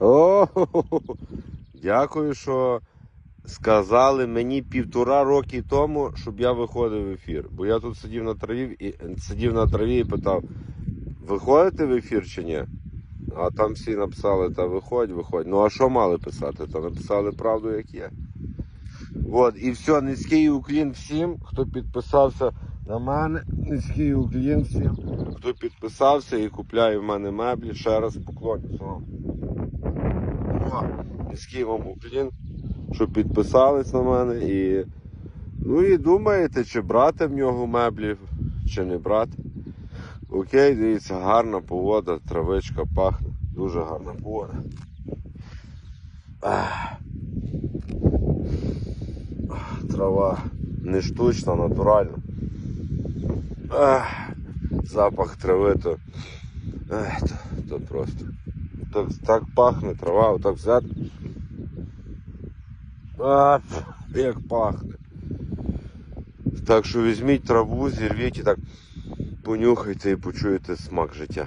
О, дякую, що сказали мені півтора роки тому, щоб я виходив в ефір. Бо я тут сидів на траві і сидів на траві і питав: виходите в ефір чи ні? А там всі написали, та виходь, виходь. Ну а що мали писати? Та написали правду, як є. От, і все, низький уклін всім, хто підписався на мене. Низький уклін всім, хто підписався і купляє в мене меблі. Ще раз поклонюся вам. Низький вам уклін, що підписались на мене і. Ну і думаєте, чи брати в нього меблі, чи не брати. Окей, дивіться, гарна погода, травичка пахне. Дуже гарна погода. Трава не штучна, натуральна. Запах трави то, то, то просто. Так, так пахне трава, отак взяти. А, як пахне. Так що візьміть траву, зірвіть і так понюхайте і почуєте смак життя.